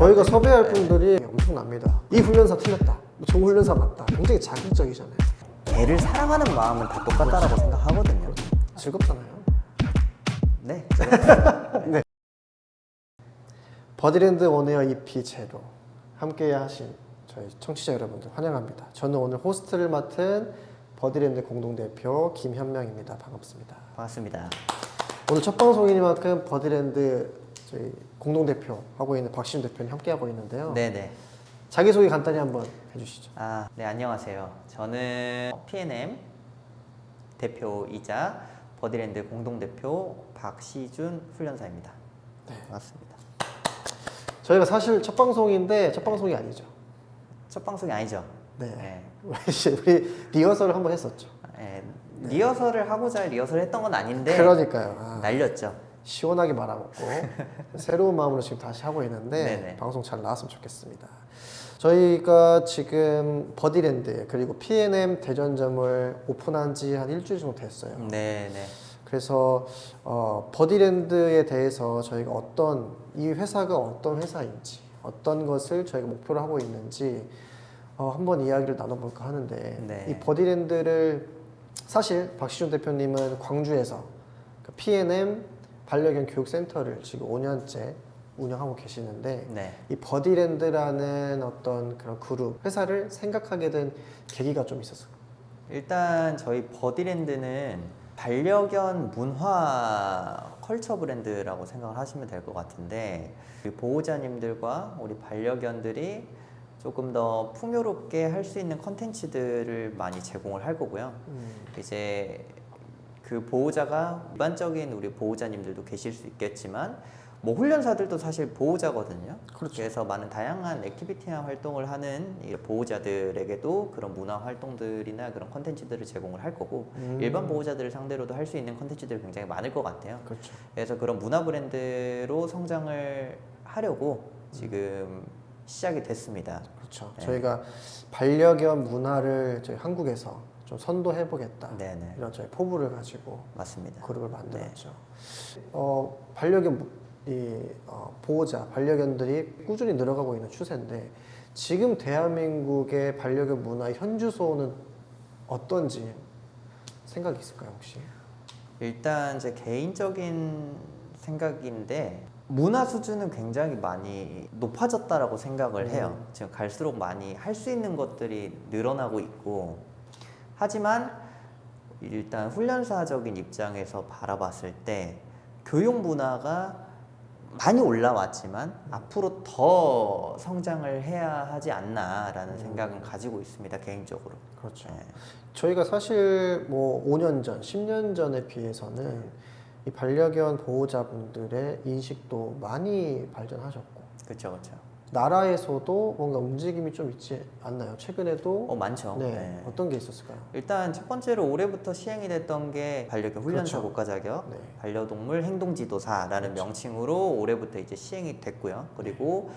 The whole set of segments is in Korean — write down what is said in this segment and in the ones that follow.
저희가 섭외할 분들이 엄청납니다. 이 훈련사 틀렸다. 저 훈련사 맞다. 굉장히 자극적이잖아요. 개를 사랑하는 마음은 다 똑같다라고 생각하거든요. 즐겁잖아요. 네. 버디랜드 원웨어 EP 제로 함께 하신 저희 청취자 여러분들 환영합니다. 저는 오늘 호스트를 맡은 버디랜드 공동대표 김현명입니다. 반갑습니다. 반갑습니다. 오늘 첫 방송이니만큼 버디랜드 저희 공동 대표 하고 있는 박시준 대표님 함께 하고 있는데요. 네네. 자기 소개 간단히 한번 해주시죠. 아, 네, 안녕하세요. 저는 P&M 대표이자 버디랜드 공동 대표 박시준 훈련사입니다. 네. 반갑습니다. 저희가 사실 첫 방송인데 첫 방송이 아니죠. 첫 방송이 아니죠? 네. 네. 우리 리허설을 한번 했었죠. 네, 리허설을 하고자 리허설을 했던 건 아닌데 그러니까요. 아, 날렸죠. 시원하게 말아먹고 새로운 마음으로 지금 다시 하고 있는데 네네. 방송 잘 나왔으면 좋겠습니다. 저희가 지금 버디랜드 그리고 P&M 대전점을 오픈한 지 한 일주일 정도 됐어요. 네 네. 그래서 어, 버디랜드에 대해서 저희가 어떤 이 회사가 어떤 회사인지 어떤 것을 저희가 목표로 하고 있는지 어, 한번 이야기를 나눠볼까 하는데 네. 이 버디랜드를 사실 박시준 대표님은 광주에서 그 P&M 반려견 교육센터를 지금 5년째 운영하고 계시는데 네. 이 버디랜드라는 어떤 그런 그룹 회사를 생각하게 된 계기가 좀 있었어요. 일단 저희 버디랜드는 반려견 문화 컬처 브랜드라고 생각을 하시면 될 것 같은데 우리 보호자님들과 우리 반려견들이 조금 더 풍요롭게 할 수 있는 컨텐츠들을 많이 제공을 할 거고요. 이제 그 보호자가 일반적인 우리 보호자님들도 계실 수 있겠지만 뭐 훈련사들도 사실 보호자거든요. 그렇죠. 래서 많은 다양한 액티비티나 활동을 하는 이 보호자들에게도 그런 문화 활동들이나 그런 컨텐츠들을 제공을 할 거고 음. 일반 보호자들을 상대로도 할 수 있는 컨텐츠들이 굉장히 많을 것 같아요. 그렇죠. 그래서 그런 문화 브랜드로 성장을 하려고 지금 시작이 됐습니다. 그렇죠. 네. 저희가 반려견 문화를 저희 한국에서 좀 선도해 보겠다. 네네 이런 저희 포부를 가지고 맞습니다. 그룹을 만들었죠. 어, 반려견 무- 이 어, 보호자 반려견들이 꾸준히 늘어가고 있는 추세인데 지금 대한민국의 반려견 문화의 현주소는 어떤지 생각이 있을까요 혹시? 일단 제 개인적인 생각인데 문화 수준은 굉장히 많이 높아졌다라고 생각을 해요. 지금 갈수록 많이 할 수 있는 것들이 늘어나고 있고 하지만 일단 훈련사적인 입장에서 바라봤을 때 교육 문화가 많이 올라왔지만 앞으로 더 성장을 해야 하지 않나라는 생각은 가지고 있습니다 개인적으로. 그렇죠. 네. 저희가 사실 뭐 5년 전, 10년 전에 비해서는 이 반려견 보호자분들의 인식도 많이 발전하셨고 그렇죠, 그렇죠. 나라에서도 뭔가 움직임이 좀 있지 않나요? 최근에도 어 많죠. 네, 네. 어떤 게 있었을까요? 일단 첫 번째로 올해부터 시행이 됐던 게 반려견 훈련사 그렇죠. 국가 자격, 네. 반려동물 행동지도사라는 그렇죠. 명칭으로 올해부터 이제 시행이 됐고요. 그리고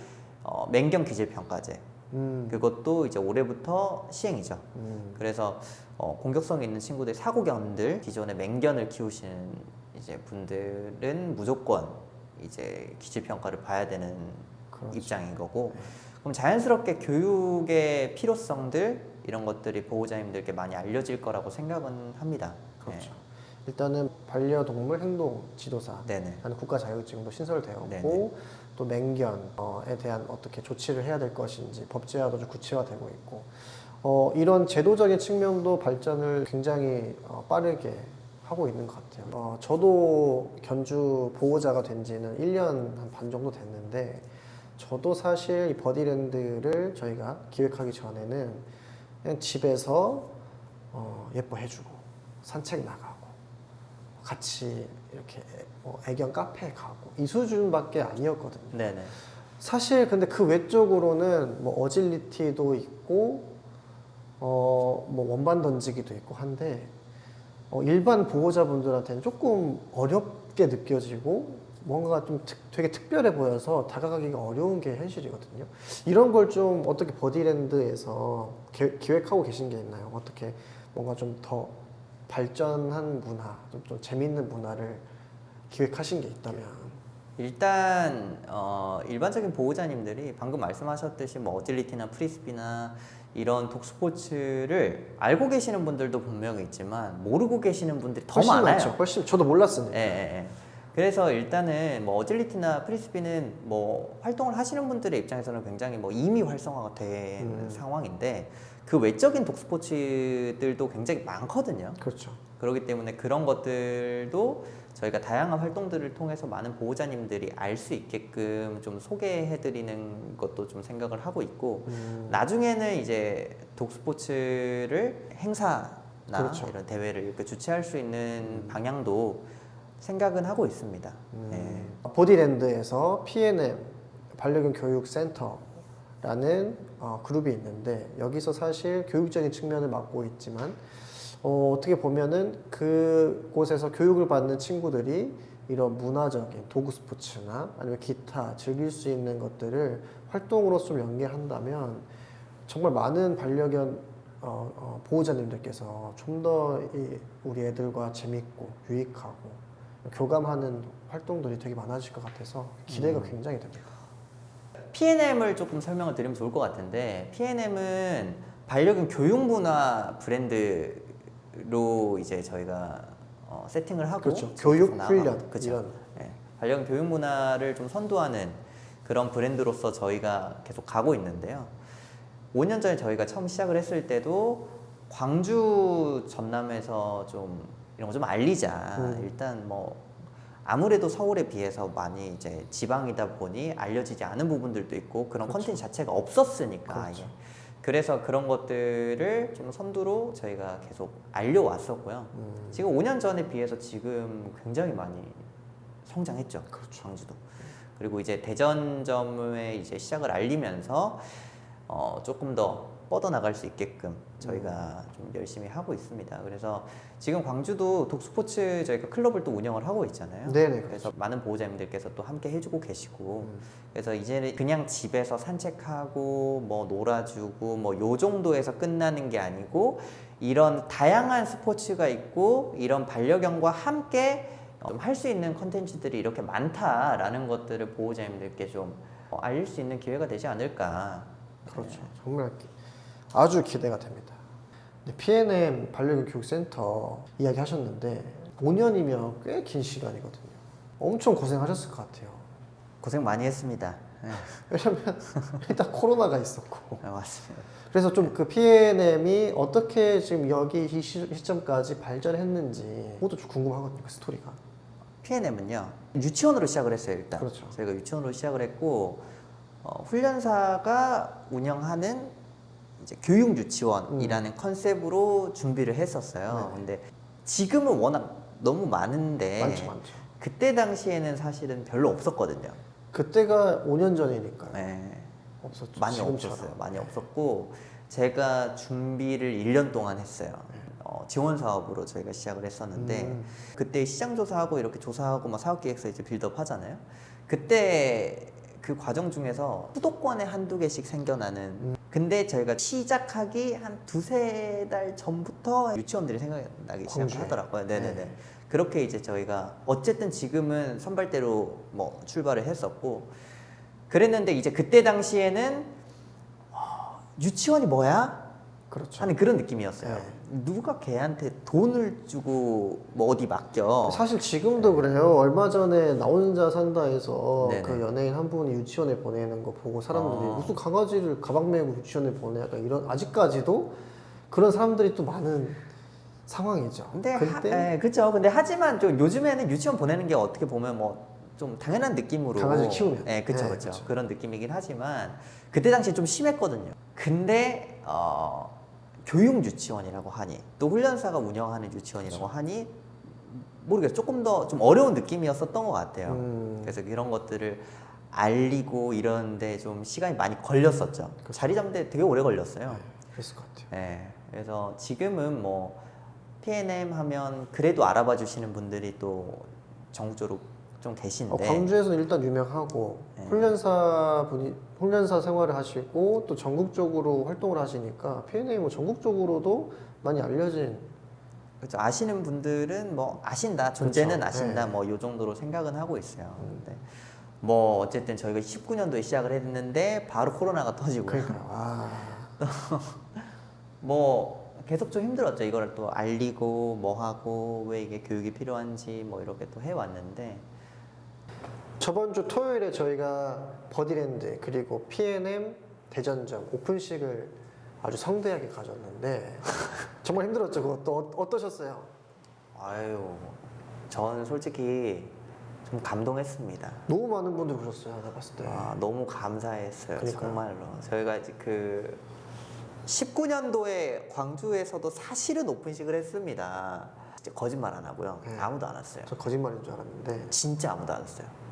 어, 맹경 기질 평가제 음, 그것도 이제 올해부터 시행이죠. 음, 그래서 어, 공격성 있는 친구들 사고견들 기존에 맹견을 키우시는 이제 분들은 무조건 이제 기질 평가를 봐야 되는 그렇죠. 입장인 거고 그럼 자연스럽게 교육의 필요성들 이런 것들이 보호자님들께 많이 알려질 거라고 생각은 합니다. 그렇죠. 일단은 반려동물 행동 지도사 네. 네네. 라는 국가 자격증도 신설되었고 네네. 또 맹견에 대한 어떻게 조치를 해야 될 것인지 법제화도 좀 구체화되고 있고 어, 이런 제도적인 측면도 발전을 굉장히 어, 빠르게 하고 있는 것 같아요. 어, 저도 견주 보호자가 된 지는 1년 한 반 정도 됐는데 저도 사실 이 버디랜드를 저희가 기획하기 전에는 그냥 집에서 어, 예뻐해주고 산책 나가고 같이 이렇게 뭐 애견 카페 가고 이 수준밖에 아니었거든요. 네네. 사실 근데 그 외적으로는 뭐 어질리티도 있고 어 뭐 원반 던지기도 있고 한데 어 일반 보호자분들한테는 조금 어렵게 느껴지고 뭔가 좀 특- 되게 특별해 보여서 다가가기가 어려운 게 현실이거든요. 이런 걸 좀 어떻게 버디랜드에서 계- 기획하고 계신 게 있나요? 어떻게 뭔가 좀 더 발전한 문화, 좀, 좀 재밌는 문화를 기획하신 게 있다면 일단 어, 일반적인 보호자님들이 방금 말씀하셨듯이 뭐 어질리티나 프리스비나 이런 독스포츠를 알고 계시는 분들도 분명히 있지만 모르고 계시는 분들이 더 훨씬 많아요. 많죠. 훨씬 저도 몰랐으니까. 예, 예, 예. 그래서 일단은 뭐 어질리티나 프리스비는 뭐 활동을 하시는 분들의 입장에서는 굉장히 뭐 이미 활성화가 된 음. 상황인데 그 외적인 독스포츠들도 굉장히 많거든요. 그렇죠. 그렇기 때문에 그런 것들도 저희가 다양한 활동들을 통해서 많은 보호자님들이 알 수 있게끔 좀 소개해드리는 것도 좀 생각을 하고 있고 음, 나중에는 이제 독스포츠를 행사나 그렇죠. 이런 대회를 이렇게 주최할 수 있는 방향도 생각은 하고 있습니다. 음. 네. 보디랜드에서 PNM 반려견 교육 센터라는 어, 그룹이 있는데 여기서 사실 교육적인 측면을 맡고 있지만 어, 어떻게 보면은 그곳에서 교육을 받는 친구들이 이런 문화적인 도구 스포츠나 아니면 기타 즐길 수 있는 것들을 활동으로 좀 연계한다면 정말 많은 반려견 어, 어, 보호자님들께서 좀 더 우리 애들과 재밌고 유익하고 교감하는 활동들이 되게 많아질 것 같아서 기대가 굉장히 됩니다. P&M을 조금 설명을 드리면 좋을 것 같은데 P&M은 반려견 교육 문화 브랜드로 이제 저희가 어, 세팅을 하고 그렇죠. 교육, 훈련 그렇죠. 예, 반려견 교육 문화를 좀 선도하는 그런 브랜드로서 저희가 계속 가고 있는데요. 5년 전에 저희가 처음 시작을 했을 때도 광주 전남에서 좀 이런 거 좀 알리자. 음. 일단 뭐 아무래도 서울에 비해서 많이 이제 지방이다 보니 알려지지 않은 부분들도 있고 그런 그렇죠. 컨텐츠 자체가 없었으니까 그렇죠. 이게. 그래서 그런 것들을 좀 선두로 저희가 계속 알려왔었고요. 음, 지금 5년 전에 비해서 지금 굉장히 많이 성장했죠. 그렇죠. 광주도. 그리고 이제 대전점에 이제 시작을 알리면서 어, 조금 더 뻗어 나갈 수 있게끔 저희가 좀 열심히 하고 있습니다. 그래서 지금 광주도 독스포츠 저희가 클럽을 또 운영을 하고 있잖아요. 네네, 그래서 많은 보호자님들께서 또 함께 해주고 계시고 음. 그래서 이제는 그냥 집에서 산책하고 뭐 놀아주고 뭐 요 정도에서 끝나는 게 아니고 이런 다양한 스포츠가 있고 이런 반려견과 함께 좀 할 수 있는 컨텐츠들이 이렇게 많다라는 것들을 보호자님들께 좀 어, 알릴 수 있는 기회가 되지 않을까. 그렇죠. 정말 기- 아주 기대가 됩니다. PNM 반려견 교육센터 이야기 하셨는데 5년이면 꽤 긴 시간이거든요. 엄청 고생하셨을 것 같아요. 고생 많이 했습니다. 네, 왜냐면 일단 코로나가 있었고 네, 맞습니다. 그래서 좀 그 PNM이 어떻게 지금 여기 이 시, 시점까지 발전했는지 그것도 좀 궁금하거든요. 그 스토리가. P&M은요 유치원으로 시작을 했어요 일단. 그렇죠. 저희가 유치원으로 시작을 했고 어, 훈련사가 운영하는 이제 교육 유치원이라는 컨셉으로 준비를 했었어요. 음. 네. 근데 지금은 워낙 너무 많은데 많죠, 많죠. 그때 당시에는 사실은 별로 없었거든요. 그때가 5년 전이니까요. 네. 없었죠. 많이 지금처럼. 없었어요. 많이 없었고 제가 준비를 1년 동안 했어요. 어, 지원 사업으로 저희가 시작을 했었는데 음. 그때 시장 조사하고 이렇게 조사하고 막 사업 기획서 이제 빌드업 하잖아요. 그때 그 과정 중에서 수도권에 한두 개씩 생겨나는 음. 근데 저희가 시작하기 한 두세 달 전부터 유치원들이 생각나기 광주에. 시작하더라고요. 네네네. 네. 그렇게 이제 저희가 어쨌든 지금은 선발대로 뭐 출발을 했었고 그랬는데 이제 그때 당시에는 어, 유치원이 뭐야? 그렇죠. 하는 그런 느낌이었어요. 네. 누가 걔한테 돈을 주고 뭐 어디 맡겨? 사실 지금도 그래요. 얼마 전에 나 혼자 산다에서 네네. 그 연예인 한 분이 유치원에 보내는 거 보고 사람들이 어. 무슨 강아지를 가방 메고 유치원에 보내 약간 이런 아직까지도 그런 사람들이 또 많은 상황이죠. 근데 그때 하, 예, 그렇죠. 근데 하지만 좀 요즘에는 유치원 보내는 게 어떻게 보면 뭐 좀 당연한 느낌으로 강아지 키우면. 예, 그렇죠, 네, 그렇죠. 그쵸. 그런 느낌이긴 하지만 그때 당시에 좀 심했거든요. 근데 어, 교육 유치원이라고 하니 또 훈련사가 운영하는 유치원이라고 하니 모르겠어요. 조금 더 좀 어려운 느낌이었었던 것 같아요. 음, 그래서 이런 것들을 알리고 이런데 좀 시간이 많이 걸렸었죠. 그렇죠. 자리 잡는데 되게 오래 걸렸어요. 네, 그랬을 것 같아요. 네, 그래서 지금은 뭐 P&M 하면 그래도 알아봐 주시는 분들이 또 전국적으로 좀 어, 계신데 광주에서는 일단 유명하고 네. 훈련사 분이 훈련사 생활을 하시고 또 전국적으로 활동을 하시니까 P&A 뭐 전국적으로도 많이 알려진 그렇죠. 아시는 분들은 뭐 아신다 존재는 그렇죠. 아신다 네. 뭐요 정도로 생각은 하고 있어요. 근데 뭐 어쨌든 저희가 19년도에 시작을 했는데 바로 코로나가 터지고. 아, 뭐 계속 좀 힘들었죠. 이거를 또 알리고 뭐 하고 왜 이게 교육이 필요한지 뭐 이렇게 또 해왔는데 저번 주 토요일에 저희가 버디랜드 그리고 P&M 대전점 오픈식을 아주 성대하게 가졌는데 정말 힘들었죠. 그것도 어, 어떠셨어요? 아유 전 솔직히 좀 감동했습니다. 너무 많은 분들이 오셨어요. 내가 봤을 때. 아, 너무 감사했어요. 그러니까요. 정말로. 저희가 이제 그 19년도에 광주에서도 사실은 오픈식을 했습니다. 거짓말 안 하고요. 네. 아무도 안 왔어요. 저 거짓말인 줄 알았는데 진짜 아무도 안 왔어요.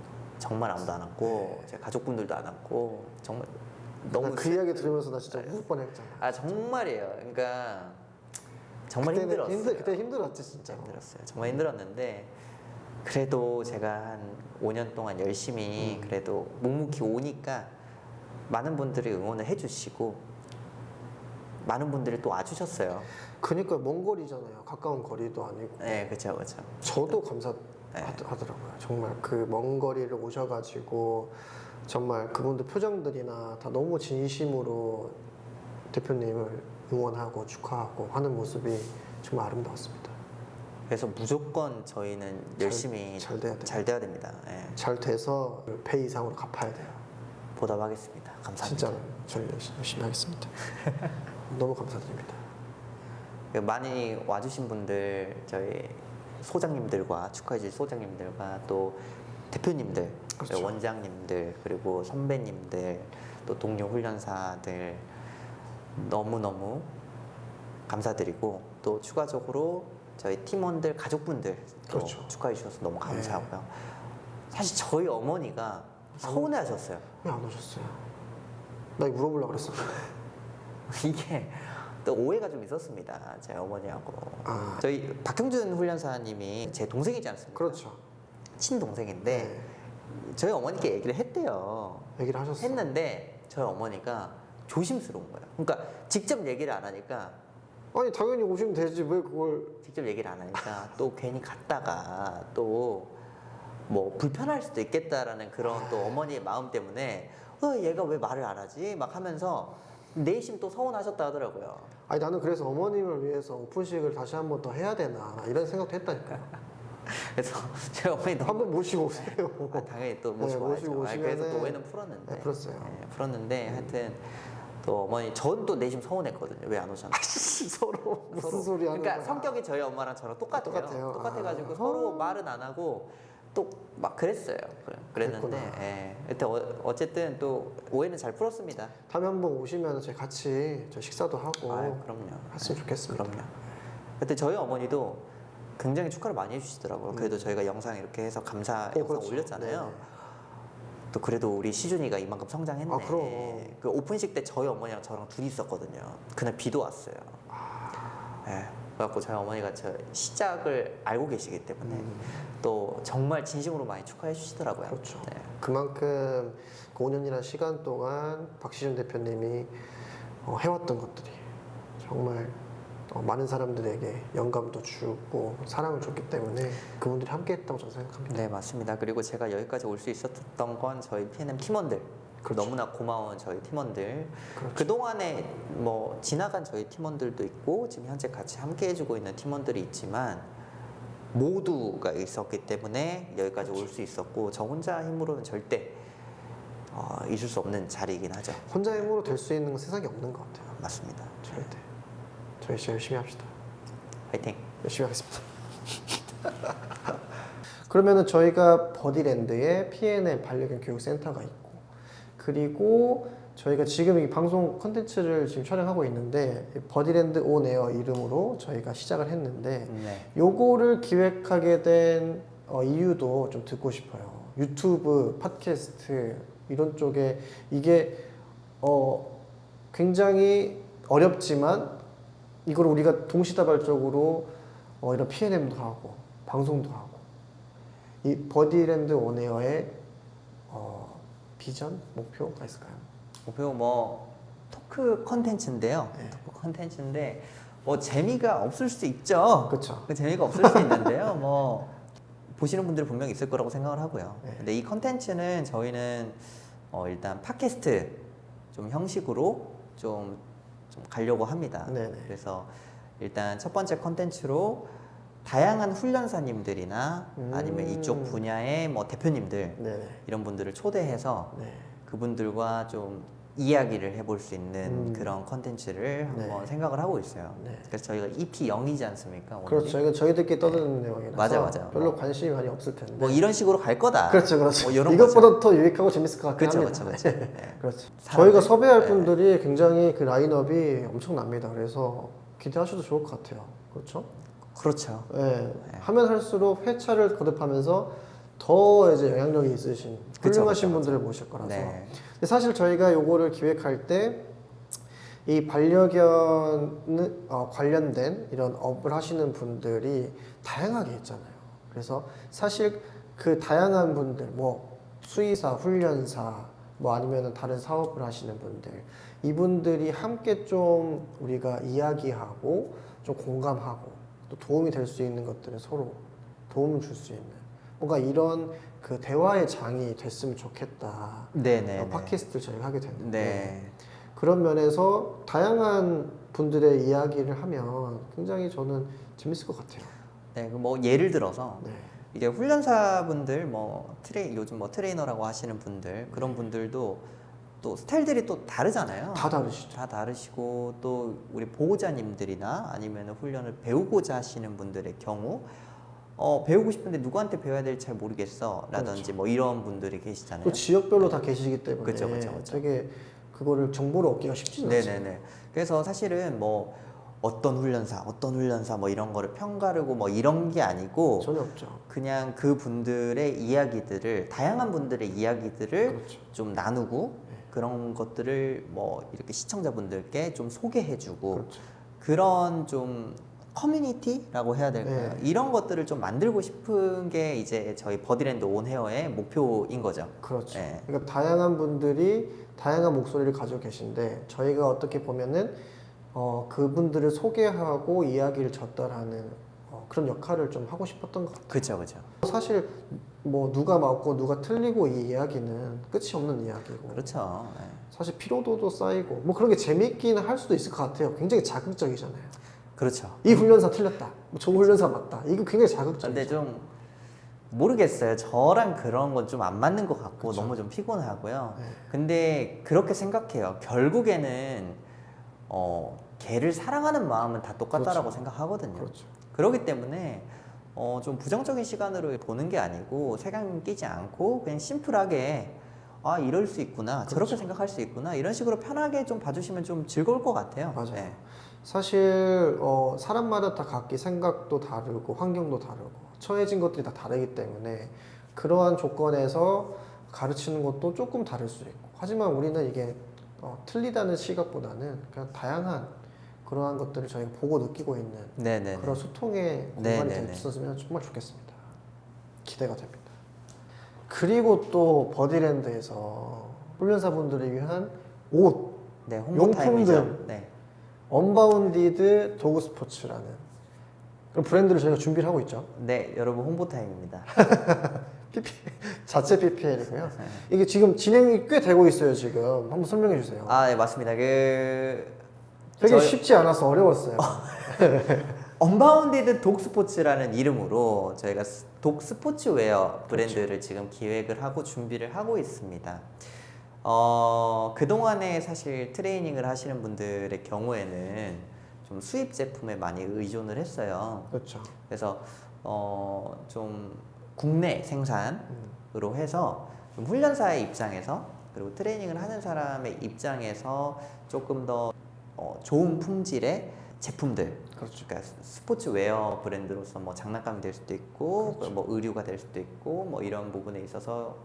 정말 아무도 안 왔고 제 가족분들도 안 왔고 정말 너무 나그 이야기 들으면서 나 진짜 울 뻔했잖아. 아 정말이에요. 그러니까 정말 힘들었어요. 힘들, 그때 힘들었지 진짜. 힘들었어요. 정말 힘들었는데 그래도 제가 한 5년 동안 열심히 음. 그래도 묵묵히 오니까 많은 분들이 응원을 해주시고 많은 분들이 또 와주셨어요. 그니까 먼 거리잖아요. 가까운 거리도 아니고. 네, 그렇죠, 그렇죠. 저도 감사 네. 하 더라고요. 정말 그 먼 거리를 오셔가지고 정말 그분들 표정들이나 다 너무 진심으로 대표님을 응원하고 축하하고 하는 모습이 정말 아름다웠습니다. 그래서 무조건 저희는 잘- 열심히 잘 돼야 돼요. 잘 돼야 됩니다. 예, 잘 돼서 배 이상으로 갚아야 돼요. 보답하겠습니다. 감사합니다. 진짜로 저희 열심히, 하겠습니다. 너무 감사드립니다. 그 많이 와주신 분들 저희 소장님들과 축하해주신 소장님들과 또 대표님들 그렇죠. 원장님들 그리고 선배님들 또 동료 훈련사들 너무너무 감사드리고 또 추가적으로 저희 팀원들 가족분들 또 그렇죠. 축하해 주셔서 너무 감사하고요 사실 저희 어머니가 서운해 하셨어요 왜 안 오셨어요? 나 이거 물어보려고 그랬었는데. 이게 또 오해가 좀 있었습니다 제 어머니하고 아. 저희 박형준 훈련사님이 제 동생이지 않습니까? 그렇죠. 친동생인데 네. 저희 어머니께 얘기를 했대요. 얘기를 하셨어요. 했는데 저희 어머니가 조심스러운 거예요. 그러니까 직접 얘기를 안 하니까 아니 당연히 오시면 되지 왜 그걸 직접 얘기를 안 하니까 또 괜히 갔다가 또 뭐 불편할 수도 있겠다라는 그런 또 어머니의 마음 때문에 어 얘가 왜 말을 안 하지 막 하면서 내심 또 서운하셨다 하더라고요. 아니 나는 그래서 어머님을 위해서 오픈식을 다시 한 번 더 해야 되나 이런 생각도 했다니까요. 그래서 저희 어머니 너무 한번 모시고 오세요. 아, 당연히 또 네, 모시고 모시고 와야죠. 아, 그래서 또 오시면은- 오해는 풀었는데. 네, 풀었어요. 네, 풀었는데 하여튼 또 어머니 전 또 내심 서운했거든요. 왜 안 오셨나? 서로 무슨. 소리 하는 그러니까 거야. 성격이 저희 엄마랑 저랑 똑같아요. 똑같아요. 똑같아가지고 아. 서로 말은 안 하고 또 막 그랬어요. 그랬는데. 예. 여튼 어, 어쨌든 또 오해는 잘 풀었습니다. 다음에 한번 오시면 저희 같이 저 식사도 하고 아 그럼요. 했으면 좋겠습니다. 그럼요. 그때 저희 어머니도 굉장히 축하를 많이 해주시더라고요. 음. 그래도 저희가 영상 이렇게 해서 감사 어, 영상 그렇죠. 올렸잖아요. 네네. 또 그래도 우리 시준이가 이만큼 성장했네. 아, 그럼. 그 오픈식 때 저희 어머니랑 저랑 둘이 있었거든요. 그날 비도 왔어요. 아. 예. 그래갖고 저희 어머니가 저 시작을 알고 계시기 때문에 음. 또 정말 진심으로 많이 축하해 주시더라고요. 그렇죠. 네. 그만큼 그 5년이라는 시간 동안 박시준 대표님이 어, 해왔던 것들이 정말 어, 많은 사람들에게 영감도 주고 사랑을 줬기 때문에 그분들이 함께했다고 저는 생각합니다. 네 맞습니다. 그리고 제가 여기까지 올 수 있었던 건 저희 PNM 팀원들 그렇죠. 너무나 고마운 저희 팀원들 그렇죠. 그 동안에 뭐 지나간 저희 팀원들도 있고 지금 현재 같이 함께 해주고 있는 팀원들이 있지만 모두가 있었기 때문에 여기까지 올 수 있었고 저 혼자 힘으로는 절대 어, 있을 수 없는 자리이긴 하죠. 혼자 힘으로 될 수 있는 건 세상에 없는 것 같아요. 맞습니다. 절대. 저희 진짜 열심히 합시다. 화이팅. 열심히 하겠습니다. 그러면은 저희가 버디랜드에 P&M 반려견 교육센터가 있고 그리고 저희가 지금 이 방송 컨텐츠를 지금 촬영하고 있는데 버디랜드 온 에어 이름으로 저희가 시작을 했는데 네. 요거를 기획하게 된 어, 이유도 좀 듣고 싶어요. 유튜브, 팟캐스트 이런 쪽에 이게 어, 굉장히 어렵지만 이걸 우리가 동시다발적으로 어, 이런 P&M도 하고 방송도 하고 이 버디랜드 온 에어의 어, 비전 목표가 있을까요? 목표 뭐 토크 컨텐츠인데요. 네. 토크 컨텐츠인데 뭐 재미가 없을 수 있죠. 그렇죠. 그 재미가 없을 수 있는데요. 뭐 보시는 분들 분명히 있을 거라고 생각을 하고요. 네. 근데 이 컨텐츠는 저희는 어 일단 팟캐스트 좀 형식으로 좀, 좀 가려고 합니다. 네네. 그래서 일단 첫 번째 컨텐츠로 다양한 훈련사님들이나 음. 아니면 이쪽 분야의 뭐 대표님들 네네. 이런 분들을 초대해서 네. 그분들과 좀 이야기를 해볼 수 있는 음. 그런 컨텐츠를 네. 한번 생각을 하고 있어요. 네. 그래서 저희가 EP 0이지 않습니까? 오늘이? 그렇죠. 이건 저희들끼리 떠드는 내용이라서 맞아, 맞아. 별로 뭐. 관심이 많이 없을 텐데. 뭐 이런 식으로 갈 거다. 그렇죠, 그렇죠. 뭐 이런 이것보다 더 유익하고 재밌을 것 같긴 그렇죠, 합니다. 그렇죠, 그렇죠. 네. 그렇죠. 저희가 섭외할 네. 분들이 굉장히 그 라인업이 엄청납니다. 그래서 기대하셔도 좋을 것 같아요. 그렇죠? 그렇죠. 네. 하면 할수록 회차를 거듭하면서 더 이제 영향력이 있으신 그쵸, 훌륭하신 그쵸, 분들을 모실 거라서. 네. 근데 사실 저희가 요거를 기획할 때 이 반려견 어, 관련된 이런 업을 하시는 분들이 다양하게 있잖아요. 그래서 사실 그 다양한 분들, 뭐 수의사, 훈련사, 뭐 아니면은 다른 사업을 하시는 분들, 이분들이 함께 좀 우리가 이야기하고 좀 공감하고 또 도움이 될 수 있는 것들을 서로 도움을 줄 수 있는 뭔가 이런 그 대화의 장이 됐으면 좋겠다. 네네. 어, 팟캐스트를 저희가 하게 됐는데 네. 그런 면에서 다양한 분들의 이야기를 하면 굉장히 저는 재밌을 것 같아요. 네. 그뭐 예를 들어서 네. 이게 훈련사분들 뭐 트레 요즘 뭐 트레이너라고 하시는 분들 그런 분들도 또 스타일들이 또 다르잖아요. 다 다르시죠. 다 다르시고 또 우리 보호자님들이나 아니면 훈련을 배우고자 하시는 분들의 경우 어 배우고 싶은데 누구한테 배워야 될지 잘 모르겠어 라든지 뭐 이런 분들이 계시잖아요. 또 지역별로 다 계시기 때문에 그쵸, 그쵸, 그쵸. 되게 그거를 정보를 얻기가 쉽지는 않죠. 네네네. 그래서 사실은 뭐 어떤 훈련사, 어떤 훈련사 뭐 이런 거를 평가르고 뭐 이런 게 아니고 전혀 없죠. 그냥 그 분들의 이야기들을 다양한 분들의 이야기들을 그렇죠. 좀 나누고 네. 그런 것들을 뭐 이렇게 시청자분들께 좀 소개해주고 그렇죠. 그런 좀 커뮤니티라고 해야 될까요? 네. 이런 것들을 좀 만들고 싶은 게 이제 저희 버디랜드 온헤어의 목표인 거죠. 그렇죠. 네. 그러니까 다양한 분들이 다양한 목소리를 가지고 계신데 저희가 어떻게 보면은 어, 그분들을 소개하고 이야기를 전달하는 어, 그런 역할을 좀 하고 싶었던 것 같아요. 그렇죠, 그렇죠. 사실 뭐 누가 맞고 누가 틀리고 이 이야기는 끝이 없는 이야기고 그렇죠. 네. 사실 피로도도 쌓이고 뭐 그런 게 재밌기는 할 수도 있을 것 같아요. 굉장히 자극적이잖아요. 그렇죠. 이 훈련사 틀렸다. 뭐저 훈련사 맞다. 이거 굉장히 자극적이죠. 근데 좀 모르겠어요. 저랑 그런 건 좀 안 맞는 것 같고 그쵸. 너무 좀 피곤하고요. 네. 근데 그렇게 생각해요. 결국에는 어 개를 사랑하는 마음은 다 똑같다라고 그렇죠. 생각하거든요. 그렇죠. 그렇기 때문에 어, 좀 부정적인 시간으로 보는 게 아니고 색안 끼지 않고 그냥 심플하게 아 이럴 수 있구나 저렇게 그렇죠. 생각할 수 있구나 이런 식으로 편하게 좀 봐주시면 좀 즐거울 것 같아요. 맞아요. 네. 사실 어, 사람마다 다 각기 생각도 다르고 환경도 다르고 처해진 것들이 다 다르기 때문에 그러한 조건에서 가르치는 것도 조금 다를 수 있고 하지만 우리는 이게 어, 틀리다는 시각보다는 그냥 다양한 그러한 것들을 저희가 보고 느끼고 있는 네네. 그런 소통의 네, 공간이 네, 네. 됐었으면 정말 좋겠습니다. 기대가 됩니다. 그리고 또 버디랜드에서 훈련사분들을 위한 옷, 네 홍보 용품들. 타임이죠. 네. 언바운디드 도그 스포츠라는 그런 브랜드를 저희가 준비를 하고 있죠. 네 여러분 홍보 타임입니다. PP 자체 PPL이고요. 이게 지금 진행이 꽤 되고 있어요. 지금 한번 설명해 주세요. 아 네 맞습니다. 그 되게 저희- 쉽지 않아서 어려웠어요. 언바운디드 독스포츠라는 이름으로 저희가 스- 독스포츠웨어 브랜드를 지금 기획을 하고 준비를 하고 있습니다. 어, 그동안에 사실 트레이닝을 하시는 분들의 경우에는 좀 수입 제품에 많이 의존을 했어요. 그렇죠. 그래서 어, 좀 국내 생산으로 해서 좀 훈련사의 입장에서 그리고 트레이닝을 하는 사람의 입장에서 조금 더 어, 좋은 품질의 제품들 그렇죠. 그러니까 스포츠웨어 브랜드로서 뭐 장난감이 될 수도 있고 그렇죠. 뭐 의류가 될 수도 있고 뭐 이런 부분에 있어서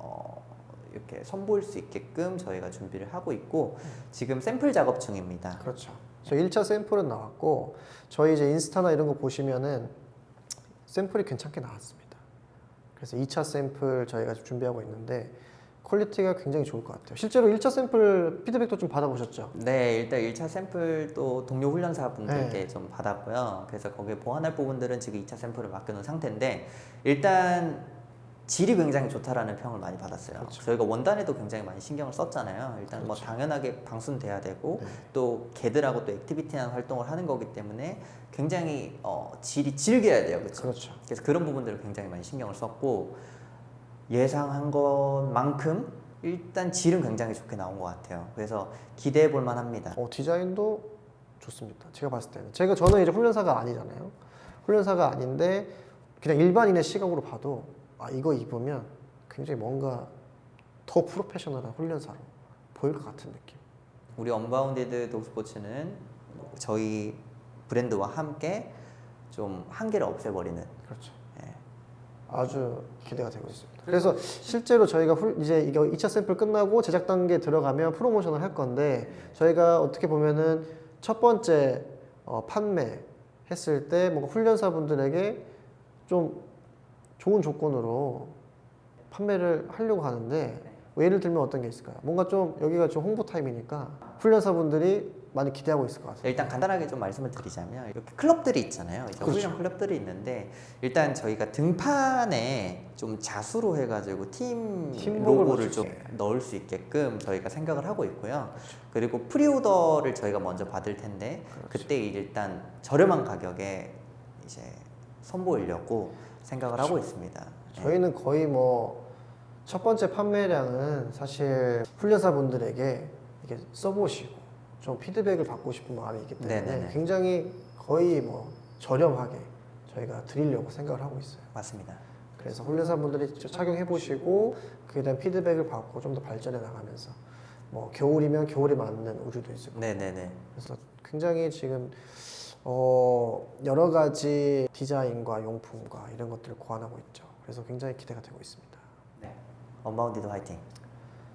어, 이렇게 선보일 수 있게끔 저희가 준비를 하고 있고 지금 샘플 작업 중입니다. 그렇죠. 저희 1차 샘플은 나왔고 저희 이제 인스타나 이런 거 보시면은 샘플이 괜찮게 나왔습니다. 그래서 2차 샘플 저희가 준비하고 있는데 퀄리티가 굉장히 좋을 것 같아요. 실제로 1차 샘플 피드백도 좀 받아보셨죠? 네, 일단 1차 샘플도 동료 훈련사분들께 네. 좀 받았고요. 그래서 거기에 보완할 부분들은 지금 2차 샘플을 맡겨놓은 상태인데 일단 질이 굉장히 좋다라는 평을 많이 받았어요. 그렇죠. 저희가 원단에도 굉장히 많이 신경을 썼잖아요. 일단 뭐 그렇죠. 당연하게 방순돼야 되고 네. 또 개들하고 또 액티비티한 활동을 하는 거기 때문에 굉장히 어, 질이 질겨야 돼요. 그렇죠? 그렇죠. 그래서 그런 부분들을 굉장히 많이 신경을 썼고 예상한 것만큼 일단 질은 굉장히 좋게 나온 것 같아요. 그래서 기대해 볼 만합니다. 어, 디자인도 좋습니다. 제가 봤을 때는 제가 저는 이제 훈련사가 아니잖아요. 훈련사가 아닌데 그냥 일반인의 시각으로 봐도 아 이거 입으면 굉장히 뭔가 더 프로페셔널한 훈련사로 보일 것 같은 느낌. 우리 언바운디드 독스포츠는 저희 브랜드와 함께 좀 한계를 없애버리는 그렇죠. 예. 아주 기대가 되고 있습니다. 그래서 실제로 저희가 훌- 이제 이거 2차 샘플 끝나고 제작 단계 들어가면 프로모션을 할 건데 저희가 어떻게 보면은 첫 번째 어, 판매 했을 때 뭔가 훈련사분들에게 좀 좋은 조건으로 판매를 하려고 하는데 뭐 예를 들면 어떤 게 있을까요? 뭔가 좀 여기가 좀 홍보 타임이니까 훈련사분들이 많이 기대하고 있을 것 같아요. 일단 간단하게 좀 말씀을 드리자면 이렇게 클럽들이 있잖아요. 이제 그렇죠. 훈련 클럽들이 있는데 일단 저희가 등판에 좀 자수로 해가지고 팀 팀복을 로고를 좀 맞출게. 넣을 수 있게끔 저희가 생각을 하고 있고요. 그리고 프리오더를 저희가 먼저 받을 텐데 그렇죠. 그때 일단 저렴한 가격에 이제 선보이려고 생각을 하고 있습니다. 네. 저희는 거의 뭐 첫 번째 판매량은 사실 훈련사분들에게 이게 써보시고 좀 피드백을 받고 싶은 마음이 있기 때문에 네네네. 굉장히 거의 뭐 저렴하게 저희가 드리려고 생각을 하고 있어요. 맞습니다. 그래서 훈련사분들이 직접 착용해 보시고 그에 대한 피드백을 받고 좀 더 발전해 나가면서 뭐 겨울이면 겨울에 맞는 의류도 있을 거고 네네네. 그래서 굉장히 지금 어 여러 가지 디자인과 용품과 이런 것들을 고안하고 있죠. 그래서 굉장히 기대가 되고 있습니다. 네. 언바운디드 화이팅.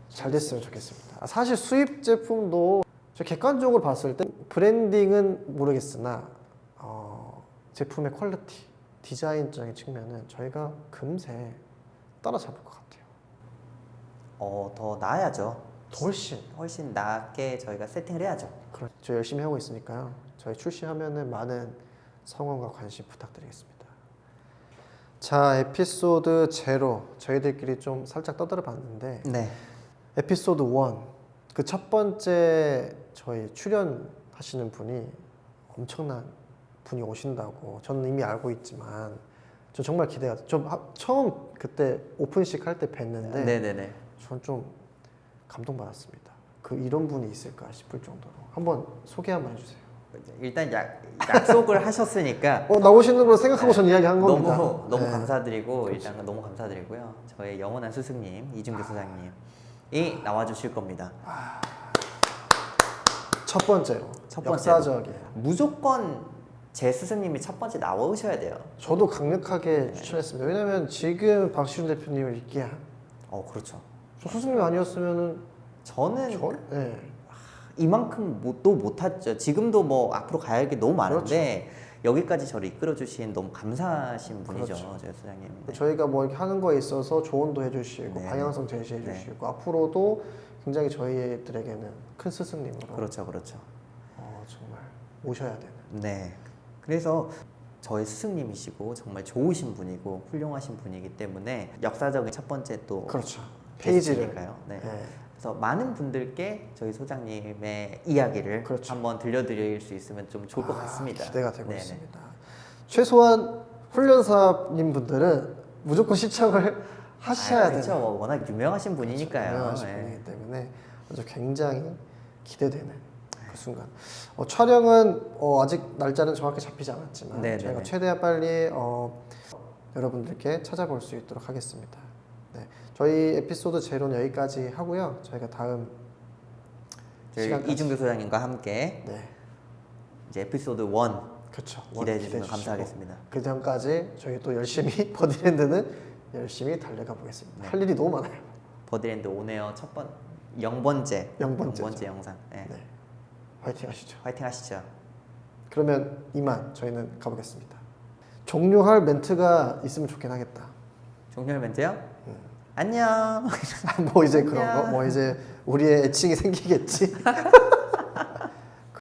잘 됐으면 좋겠습니다. 아, 사실 수입 제품도 저 객관적으로 봤을 때 브랜딩은 모르겠으나 어, 제품의 퀄리티, 디자인적인 측면은 저희가 금세 따라잡을 것 같아요. 어, 더 나아야죠. 더 훨씬. 훨씬 낫게 저희가 세팅을 해야죠. 그렇 저 열심히 하고 있으니까요. 저희 출시하면은 많은 성원과 관심 부탁드리겠습니다. 자, 에피소드 제로 저희들끼리 좀 살짝 떠들어 봤는데 네. 에피소드 1. 그 첫 번째 저희 출연하시는 분이 엄청난 분이 오신다고 저는 이미 알고 있지만 저 정말 기대가 돼. 좀 하- 처음 그때 오픈식 할 때 뵀는데 네네네. 전 좀 감동받았습니다. 그 이런 분이 있을까 싶을 정도로 한번 소개 한번 해주세요. 일단 약, 약속을 하셨으니까 어 나오시는 걸 생각하고 전 이야기한 너무 겁니다. 너무 네. 감사드리고 일단 너무 감사드리고요. 저의 영원한 스승님 이준규 소장님 이 나와주실 겁니다. 첫 번째로 첫 번째로. 역사적이에요. 무조건 제 스승님이 첫 번째 나오셔야 돼요. 저도 강력하게 네. 추천했습니다. 왜냐면 지금 박시훈 대표님을 있게 한 어 그렇죠. 저 스승님 아니었으면은 저는 저 네. 이만큼 못도 못하죠. 지금도 뭐 앞으로 가야 할 게 너무 많은데 여기까지 저를 이끌어 주신 너무 감사하신 분이죠, 그렇죠. 제 소장님. 네. 저희가 뭐 이렇게 하는 거에 있어서 조언도 해주시고 네. 방향성 제시해 네. 주시고 앞으로도 굉장히 저희들에게는 큰 스승님으로 그렇죠, 그렇죠. 어, 정말 모셔야 되는 네. 그래서 저의 스승님이시고 정말 좋으신 분이고 훌륭하신 분이기 때문에 역사적인 첫 번째 또 그렇죠 페이지를 게스트니까요. 네. 네. 그래서 많은 분들께 저희 소장님의 이야기를 그렇죠. 한번 들려드릴 수 있으면 좀 좋을 것 아, 같습니다. 기대가 되고 네네. 있습니다. 최소한 훈련사님 분들은 무조건 시청을 하셔야 아, 되는 그렇죠. 뭐 워낙 유명하신 분이니까요. 유명하신 네. 분이기 때문에 아주 굉장히 기대되는 그 순간. 어, 촬영은 어, 아직 날짜는 정확히 잡히지 않았지만 네네네. 저희가 최대한 빨리 어, 여러분들께 찾아볼 수 있도록 하겠습니다. 네, 저희 에피소드 제로는 여기까지 하고요. 저희가 다음 저희 시간까지. 이준규 소장님과 함께 네, 이제 에피소드 1 그렇죠. 기대해 주시면 감사하겠습니다. 그 전까지 저희 또 열심히 버디랜드는 열심히 달려가 보겠습니다. 네. 할 일이 너무 많아요. 버디랜드 온에어 첫번 0번째 영번째죠. 0번째 영상. 네. 네, 화이팅 하시죠. 화이팅 하시죠. 그러면 이만 저희는 가보겠습니다. 종료할 멘트가 있으면 좋긴 하겠다. 종료 멘트요? 안녕. 뭐 이제 그런. 거, 뭐 이제 우리의 애칭이 생기겠지.